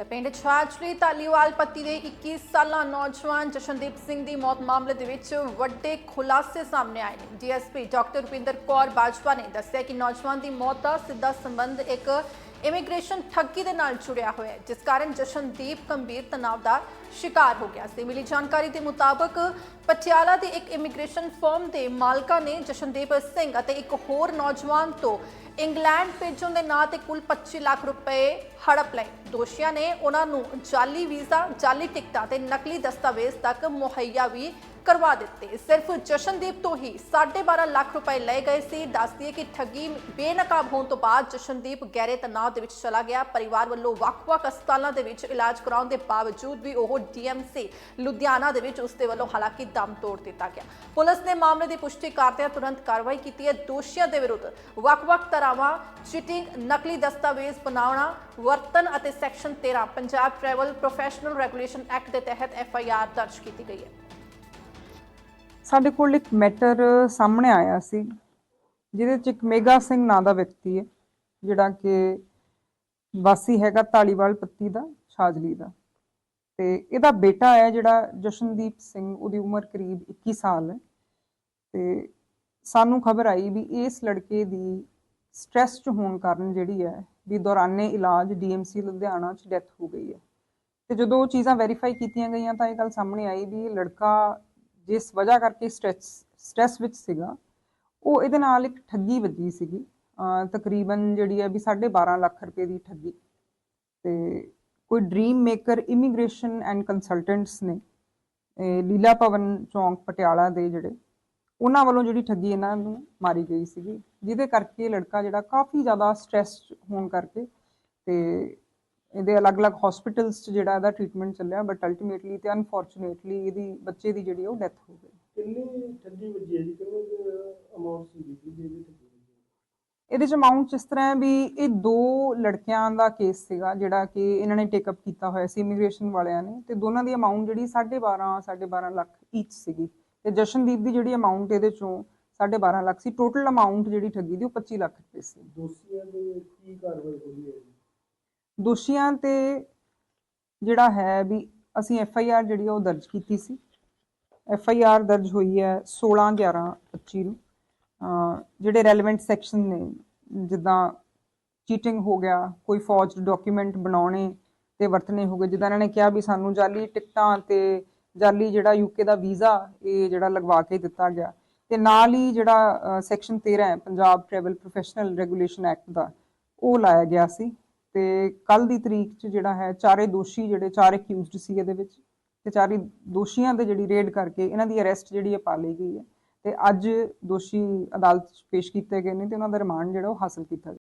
ਤੇ ਪਿੰਡ ਛਾਜਲੀ ਤਾਲੀਵਾਲ ਪੱਤੀ ਦੇ 21 ਸਾਲਾ ਨੌਜਵਾਨ ਜਸ਼ਨਦੀਪ ਸਿੰਘ ਦੀ ਮੌਤ ਮਾਮਲੇ ਦੇ ਵਿੱਚ ਵੱਡੇ ਖੁਲਾਸੇ ਸਾਹਮਣੇ ਆਏ ਨੇ। ਡੀਐਸਪੀ ਡਾਕਟਰ ਰੁਪਿੰਦਰ ਕੌਰ ਬਾਜਵਾ ਨੇ ਦੱਸਿਆ ਕਿ ਨੌਜਵਾਨ ਦੀ ਮੌਤ ਦਾ ਸਿੱਧਾ ਸੰਬੰਧ ਇੱਕ ਇਮੀਗ੍ਰੇਸ਼ਨ ਠੱਗੀ ਦੇ ਨਾਲ ਜੁੜਿਆ ਹੋਇਆ ਹੈ, ਜਿਸ ਕਾਰਨ ਜਸ਼ਨਦੀਪ ਗੰਭੀਰ ਤਣਾਅ ਦਾ ਸ਼ਿਕਾਰ ਹੋ ਗਿਆ। ਸੀ ਮਿਲੀ ਜਾਣਕਾਰੀ ਦੇ ਮੁਤਾਬਕ, ਪਟਿਆਲਾ ਦੇ ਇੱਕ ਇਮੀਗ੍ਰੇਸ਼ਨ ਫਰਮ ਦੇ ਮਾਲਕਾਂ ਨੇ ਜਸ਼ਨਦੀਪ ਸਿੰਘ ਅਤੇ ਇੱਕ ਹੋਰ ਨੌਜਵਾਨ ਤੋਂ ਇੰਗਲੈਂਡ ਭੇਜਣ ਦੇ ਨਾਂ ਤੇ ਕੁੱਲ 25 ਲੱਖ ਰੁਪਏ ਹੜਪ ਲਏ। ਦੋਸ਼ੀਆਂ ਨੇ ਉਹਨਾਂ ਨੂੰ ਜਾਲੀ ਵੀਜ਼ਾ, ਜਾਲੀ ਟਿਕਟਾਂ ਤੇ ਨਕਲੀ ਦਸਤਾਵੇਜ਼ ਤੱਕ ਮੁਹੱਈਆ ਵੀ ਕਰਵਾ ਦਿੱਤੇ। ਸਿਰਫ ਜਸ਼ਨਦੀਪ ਤੋਂ ਹੀ 12.5 ਲੱਖ ਰੁਪਏ ਲਏ ਗਏ ਸੀ। ਦੱਸਦੀ ਕਿ ਠੱਗੀ ਬੇਨਕਾਬ ਹੋਣ ਤੋਂ ਬਾਅਦ ਜਸ਼ਨਦੀਪ ਗਹਿਰੇ ਤਣਾਅ ਦੇ ਵਿੱਚ ਚਲਾ ਗਿਆ। ਪਰਿਵਾਰ ਵੱਲੋਂ ਵੱਖ-ਵੱਖ ਹਸਪਤਾਲਾਂ ਦੇ ਵਿੱਚ ਇਲਾਜ ਕਰਾਉਣ ਦੇ ਬਾਵਜੂਦ ਵੀ ਉਹ ਡੀਐਮਸੀ ਲੁਧਿਆਣਾ ਦੇ ਵਿੱਚ ਉਸ ਦੇ ਵੱਲੋਂ ਹਾਲਾਂਕਿ ਦਮ ਤੋੜ ਦਿੱਤਾ ਗਿਆ। ਪੁਲਿਸ ਨੇ ਮਾਮਲੇ ਦੀ ਪੁਸ਼ਟੀ ਕਰਦਿਆਂ ਤੁਰੰਤ ਕਾਰਵਾਈ ਕੀਤੀ ਹੈ। ਦੋਸ਼ੀਆਂ ਦੇ ਵਿਰੁੱਧ ਵੱਖ-ਵੱਖ ਧਾਰਾਵਾਂ, ਚੀਟਿੰਗ, ਨਕਲੀ ਦਸਤਾਵੇਜ਼ ਬਣਾਉਣਾ, ਵਰਤਨ ਅਤੇ section 13 Punjab travel professional regulation act ਦੇ ਤਹਿਤ ਐੱਫ ਆਈ ਆਰ ਦਰਜ ਕੀਤੀ ਗਈ ਹੈ। ਸਾਡੇ ਕੋਲ ਇੱਕ ਮੈਟਰ ਸਾਹਮਣੇ ਆਇਆ ਸੀ, ਜਿਹਦੇ ਚ ਇੱਕ ਮੇਗਾ ਸਿੰਘ ਨਾਂ ਦਾ ਵਿਅਕਤੀ ਹੈ, ਜਿਹੜਾ ਕਿ ਵਾਸੀ ਹੈਗਾ ਢਾਲੀਵਾਲ ਪੱਤੀ ਦਾ, ਛਾਜਲੀ ਦਾ। ਤੇ ਇਹਦਾ ਬੇਟਾ ਹੈ ਜਿਹੜਾ ਜਸ਼ਨਦੀਪ ਸਿੰਘ, ਉਹਦੀ ਉਮਰ ਕਰੀਬ 21 ਸਾਲ ਹੈ। ਤੇ ਸਾਨੂੰ ਖਬਰ ਆਈ ਵੀ ਇਸ ਲੜਕੇ ਦੀ ਸਟ੍ਰੈਸ ਚ ਹੋਣ ਕਾਰਨ ਜਿਹੜੀ ਹੈ, ਵੀ ਦੌਰਾਨੇ ਇਲਾਜ ਡੀਐਮਸੀ ਲੁਧਿਆਣਾ ਚ ਡੈਥ ਹੋ ਗਈ ਹੈ। ਤੇ ਜਦੋਂ ਉਹ ਚੀਜ਼ਾਂ ਵੈਰੀਫਾਈ ਕੀਤੀਆਂ ਗਈਆਂ ਤਾਂ ਇਹ ਗੱਲ ਸਾਹਮਣੇ ਆਈ ਵੀ ਲੜਕਾ ਜਿਸ ਵਜ੍ਹਾ ਕਰਕੇ ਸਟ੍ਰੈਸ ਸਟ੍ਰੈਸ ਵਿੱਚ ਸੀਗਾ, ਉਹ ਇਹਦੇ ਨਾਲ ਇੱਕ ਠੱਗੀ ਵੱਜੀ ਸੀਗੀ। ਤਕਰੀਬਨ ਜਿਹੜੀ ਹੈ ਵੀ 12.5 ਲੱਖ ਰੁਪਏ ਦੀ ਠੱਗੀ। ਤੇ ਕੋਈ dream maker immigration and consultants ਨੇ ਲੀਲਾ ਭਵਨ ਚੌਂਕ ਪਟਿਆਲਾ ਦੇ ਜਿਹੜੇ, ਉਹਨਾਂ ਵੱਲੋਂ ਜਿਹੜੀ ਠੱਗੀ ਇਹਨਾਂ ਨੂੰ ਮਾਰੀ ਗਈ ਸੀਗੀ, ਜਿਹਦੇ ਕਰਕੇ ਲੜਕਾ ਜਿਹੜਾ ਕਾਫੀ ਜ਼ਿਆਦਾ ਸਟ੍ਰੈਸ ਹੋਣ ਕਰਕੇ ਤੇ ਇਹਦੇ ਅਲੱਗ-ਅਲੱਗ ਹਸਪੀਟਲਸ 'ਚ ਜਿਹੜਾ ਇਹਦਾ ਟ੍ਰੀਟਮੈਂਟ ਚੱਲਿਆ ਬਟ ਅਲਟੀਮੇਟਲੀ ਤੇ ਅਨਫੋਰਚੂਨੇਟਲੀ ਇਹਦੀ ਬੱਚੇ ਦੀ ਜਿਹੜੀ ਉਹ ਡੈਥ ਹੋ ਗਈ। ਕਿੰਨੀ ਠੱਗੀ ਵੱਜੀ ਹੈ ਜੀ? ਕਿੰਨੇ ਅਮਾਉਂਟ ਸੀ ਜੀ ਜਿਹਦੀ ਠੱਗੀ ਵੱਜੀ ਇਹਦੇ ਚ ਅਮਾਉਂਟ ਇਸ ਤਰ੍ਹਾਂ ਵੀ ਇਹ ਦੋ ਲੜਕਿਆਂ ਦਾ ਕੇਸ ਸੀਗਾ ਜਿਹੜਾ ਕਿ ਇਹਨਾਂ ਨੇ ਟੇਕ ਅਪ ਕੀਤਾ ਹੋਇਆ ਸੀ ਇਮੀਗ੍ਰੇਸ਼ਨ ਵਾਲਿਆਂ ਨੇ ਤੇ ਦੋਨਾਂ ਦੀ ਅਮਾਉਂਟ ਜਿਹੜੀ 12.5 12.5 ਲੱਖ ਈਚ ਸੀਗੀ। ਤੇ ਜਸ਼ਨਦੀਪ ਦੀ ਜਿਹੜੀ ਅਮਾਉਂਟ ਇਹਦੇ ਚੋਂ 12.5 ਲੱਖ ਸੀ। ਟੋਟਲ ਅਮਾਉਂਟ ਜਿਹੜੀ ਠੱਗੀ ਦੀ ਉਹ 25 ਲੱਖ ਰੁਪਏ ਸੀ। ਦੋਸ਼ੀਆਂ ਦੇ ਕੀ ਕਾਰਵਾਈ ਹੋਈ ਹੈ ਦੋਸ਼ੀਆਂ ਤੇ ਜਿਹੜਾ ਹੈ ਵੀ ਅਸੀਂ ਐਫ ਆਈ ਆਰ ਜਿਹੜੀ ਆ ਉਹ ਦਰਜ ਕੀਤੀ ਸੀ। ਐਫ ਆਈ ਆਰ ਦਰਜ ਹੋਈ ਹੈ 16 11 25 ਨੂੰ। ਜਿਹੜੇ ਰੈਲੇਵੈਂਟ ਸੈਕਸ਼ਨ ਨੇ, ਜਿੱਦਾਂ ਚੀਟਿੰਗ ਹੋ ਗਿਆ, ਕੋਈ ਫੌਜਡ ਡਾਕੂਮੈਂਟ ਬਣਾਉਣੇ ਤੇ ਵਰਤਨੇ ਹੋ ਗਏ, ਜਿੱਦਾਂ ਇਹਨਾਂ ਨੇ ਕਿਹਾ ਵੀ ਸਾਨੂੰ ਜਾਲੀ ਟਿਕਟਾਂ ਤੇ ਜਾਲੀ ਜਿਹੜਾ ਯੂਕੇ ਦਾ ਵੀਜ਼ਾ ਇਹ ਜਿਹੜਾ ਲਗਵਾ ਕੇ ਦਿੱਤਾ ਗਿਆ। ਤੇ ਨਾਲ ਹੀ ਜਿਹੜਾ ਸੈਕਸ਼ਨ 13 ਹੈ, Punjab travel professional regulation act ਦਾ, ਉਹ ਲਾਇਆ ਗਿਆ ਸੀ। ਤੇ ਕੱਲ ਦੀ ਤਰੀਕ 'ਚ ਜਿਹੜਾ ਹੈ, ਚਾਰੇ ਦੋਸ਼ੀ ਜਿਹੜੇ, ਚਾਰ ਅਕਿਊਜ਼ਡ ਸੀ ਇਹਦੇ ਵਿੱਚ ਤੇ ਚਾਰੇ ਦੋਸ਼ੀਆਂ ਦੇ ਜਿਹੜੀ ਰੇਡ ਕਰਕੇ ਇਹਨਾਂ ਦੀ ਅਰੈਸਟ ਜਿਹੜੀ ਹੈ ਪਾ ਲਈ ਗਈ ਹੈ ਤੇ ਅੱਜ ਦੋਸ਼ੀ ਅਦਾਲਤ 'ਚ ਪੇਸ਼ ਕੀਤੇ ਗਏ ਨੇ ਤੇ ਉਹਨਾਂ ਦਾ ਰਿਮਾਂਡ ਜਿਹੜਾ ਉਹ ਹਾਸਲ ਕੀਤਾ ਗਿਆ।